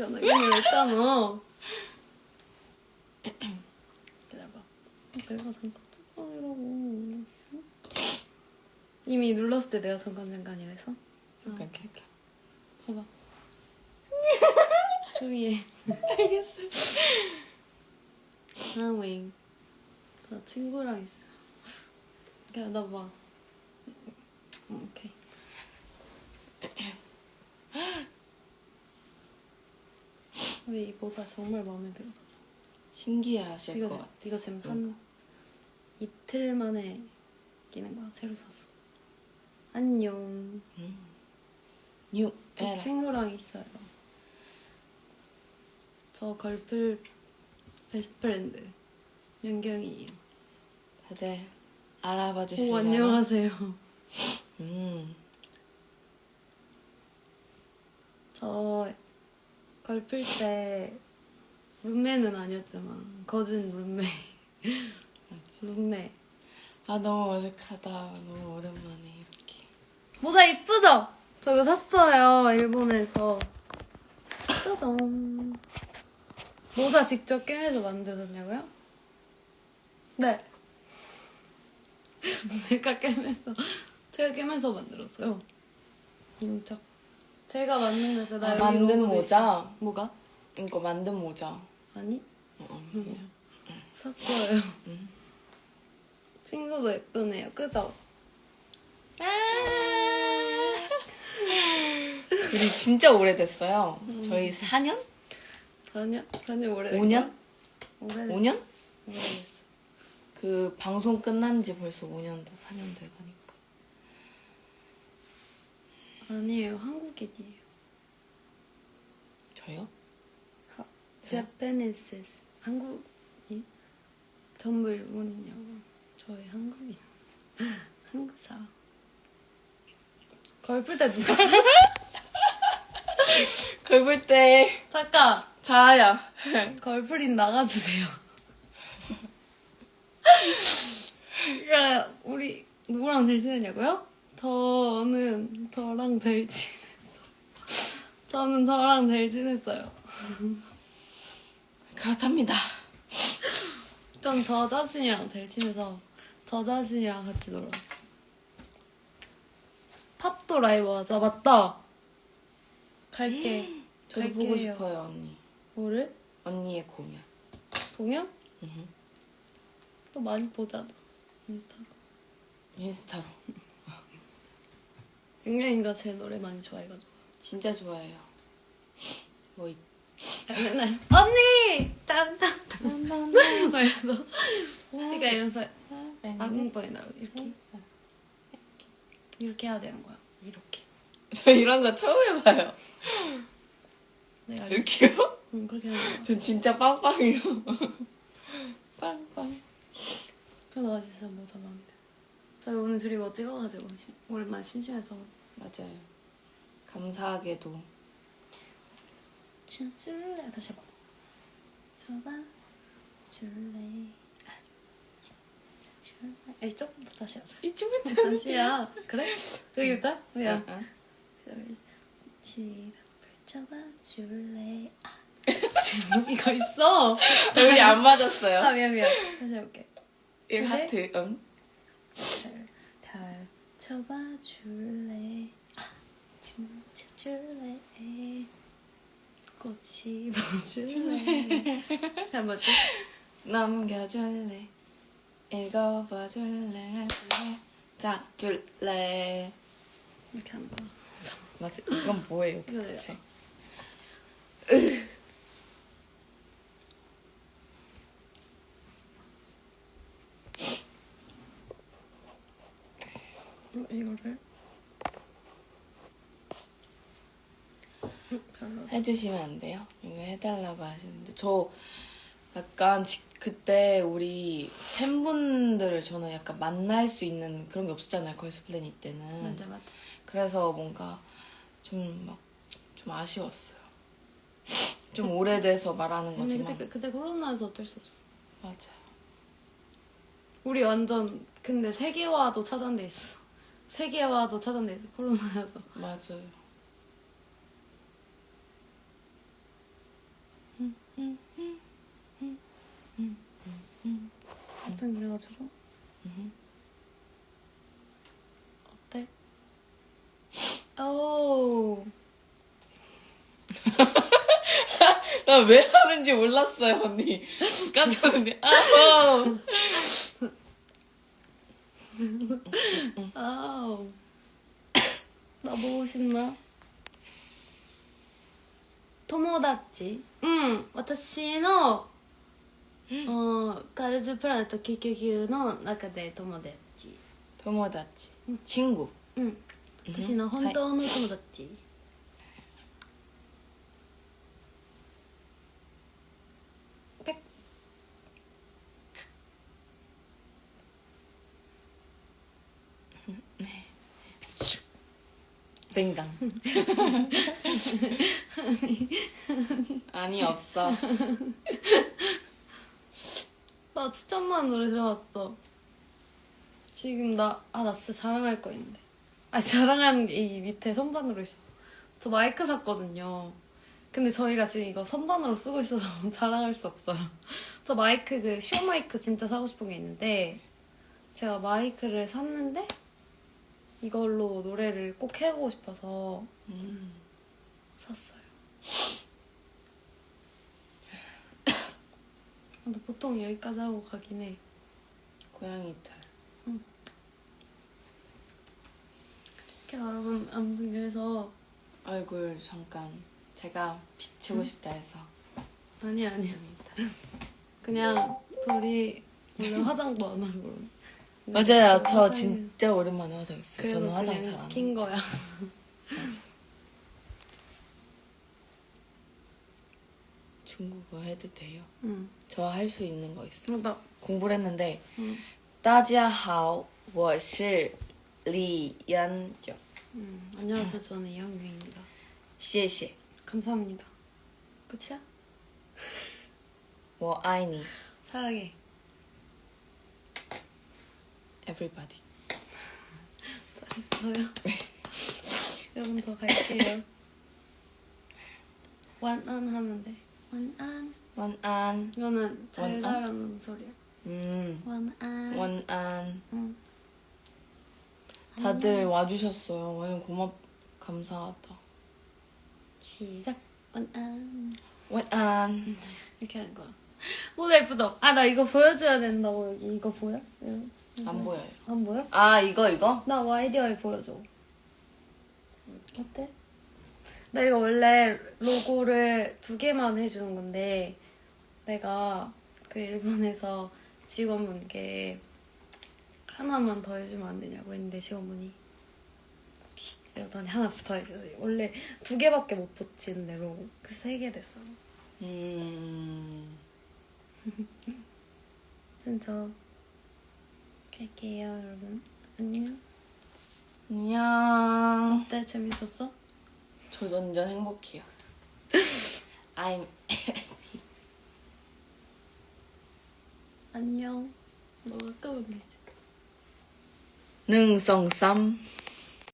변하기로 했잖아. 기다려봐. 내가 잠깐 잠깐 이라고. 이미 눌렀을 때 내가 잠깐 잠깐 이랬어? 오케이 오케이 오케이. 봐봐. 조용히 해. 알겠어. 하윙. 나 친구랑 있어. 그냥 나 봐. 음, 오케이. 근데 이 모자 정말 마음에 들어. 신기하실 이거 것 같아. 이거 지금 한 이틀 만에 끼는 거야. 새로 샀어. 안녕. 뉴저 에라. 친구랑 있어요. 저 걸플 베스트 프렌드 연경이에요. 다들 알아봐 오 주시려나? 안녕하세요. 음. 저 걸플 때 룸메는 아니었지만 거진 룸메. 룸메. 아 너무 어색하다. 너무 오랜만에 이렇게. 모자 이쁘죠? 저 이거 샀어요 일본에서. 짜잔. 모자 직접 꿰매서 만들었냐고요? 네. 제가 꿰매서 제가 꿰매서 만들었어요. 인적. 제가 만든 거죠. 나 아, 여기 만든 모자? 있어. 뭐가? 이거 만든 모자. 아니 어, 어. 음. 샀어요. 음. 친구도 예쁘네요. 그죠? 우리 진짜 오래됐어요. 음. 저희 4년? 4년? 4년 오래 5년? 오래 5년? 오래됐어. 그 방송 끝난 지 벌써 5년 더 4년 돼가니까. 아니에요. 한국인이에요. 저요? 하, Japanese. 한국인? 전부 일본이냐고. 저희 한국인. 한국 사람. 걸플 때 누가? 긁을 때 잠깐! 자야. 걸플인 나가주세요. 야, 우리 누구랑 제일 친했냐고요? 저는 저랑 제일 친했어. 저는 저랑 제일 친했어요. 그렇답니다. 전 저 자신이랑 제일 친해서 저 자신이랑 같이 놀아. 팝도 라이브 하자. 맞다. 갈게. 저도 갈게요. 보고 싶어요 언니. 뭐를? 언니의 공연. 공연? 또 많이 보잖아. 인스타로. 인스타로. 윤경이가 제 노래 많이 좋아해가지고. 진짜 좋아해요. 뭐 있... 아, 맨날 언니! 땀땀땀 이러면서 그러니까 이러면서 아궁번에 나오고 이렇게 이렇게 해야 되는 거야. 이렇게. 저 이런 거 처음 해봐요. 내가 알려줄게. 이렇게요? 응 그렇게 하는 거야. 저 진짜 빵빵해요. 빵빵. 그래서 나 진짜 모자 마음에 들어. 저희 오늘 둘이 뭐 찍어가지고 시- 오랜만에 심심해서 맞아요. 감사하게도 친줄래 다시 해봐. 줘봐 줄래 아, 줄래 에이 조금 더 다시 하자. 이쯤은 다시야. 그래? 되겠다? 응, 야. 응. 시작 펼쳐봐 줄래 아 제목이가 있어 여기 안아 맞았어요. 미안 미안 다시 해볼게 이 다시? 하트. 응. 펼쳐봐 줄래 아 침쳐줄래 꽃이 봐줄래 자 뭐지? 넘겨줄래. 읽어봐줄래. 자, 줄래. 이렇게 거야 맞아. 이건 뭐예요, 이거예 요. 도대체? 이거를 음, 별로 해주시면 안 돼요? 이거 해달라고 하시는데 저 약간 지- 그때 우리 팬분들을 저는 약간 만날 수 있는 그런 게 없었잖아요 걸스 플래닛 때는 맞아 맞아 그래서 뭔가 좀 막 좀 아쉬웠어요 좀 오래돼서 말하는 거지만 그때, 그때 코로나여서 어쩔 수 없어 맞아요 우리 완전 근데 세계화도 차단돼 있어. 세계화도 차단돼 있어. 코로나여서. 맞아요 아무튼 그래가지고 어때? 오 나 왜 하는지 몰랐어요, 언니. 깜짝 놀랐네. 아, 어. 아우 나 보고 싶나? 友達うん私のうんカルズプラネット研究級の中で友達 토모다치. 친구. うん私の本当の友達、 땡당. 아니, 없어. 나 추천만 노래 들어봤어. 지금 나 아 나 진짜 자랑할 거 있는데. 아 자랑하는 게 이 밑에 선반으로 있어. 저 마이크 샀거든요. 근데 저희가 지금 이거 선반으로 쓰고 있어서 자랑할 수 없어요. 저 마이크 그 쇼 마이크 진짜 사고 싶은 게 있는데 제가 마이크를 샀는데 이걸로 노래를 꼭 해보고 싶어서 음. 샀어요. 근데 보통 여기까지 하고 가긴 해. 고양이 털. 이렇게 여러분 아무튼 그래서 얼굴 잠깐 제가 비추고 싶다 해서 아니 아니. 그냥 둘이 원래 화장도 안 하고 맞아요. 저 화장이- 진짜 오랜만에 화장했어요. 그래서 저는 화장 그냥 잘 안 해요. 킨 거야. 중국어 해도 돼요. 응. 저 할 수 있는 거 있어요. 나 공부를 했는데 응. 大家好,我是李연정 응. 안녕하세요. 저는 이현경입니다. 谢谢. 감사합니다. 끝이야? 我爱你 사랑해. Everybody. 잘했어요. 여러분 더 갈게요. 완안 하면 돼. 완안. 원안. 이거는 잘 완안? 살아는 소리야. 음. 완안. 원안. 응. 다들 와주셨어요. 완전 고맙 감사하다. 시작. 완안. 원안. 이렇게 하는 거야. 모자 예쁘죠? 아, 나 이거 보여줘야 된다고, 여기. 이거 보여? 이거. 안 보여요. 안 보여? 아 이거 이거? 나 와이디어에 보여줘. 어때? 나 이거 원래 로고를 두 개만 해주는 건데, 내가 그 일본에서 직원분께 하나만 더 해주면 안 되냐고 했는데, 직원분이. 쉿! 이러더니 하나 붙어 해주세요. 원래 두 개밖에 못 붙이는데, 로고. 그 세 개 됐어. 음. 진짜. 갈게요, 여러분. 안녕. 안녕. 어때? 재밌었어? 저 완전 행복해요. I'm 안녕. 너가 까면 되지. 능성쌈.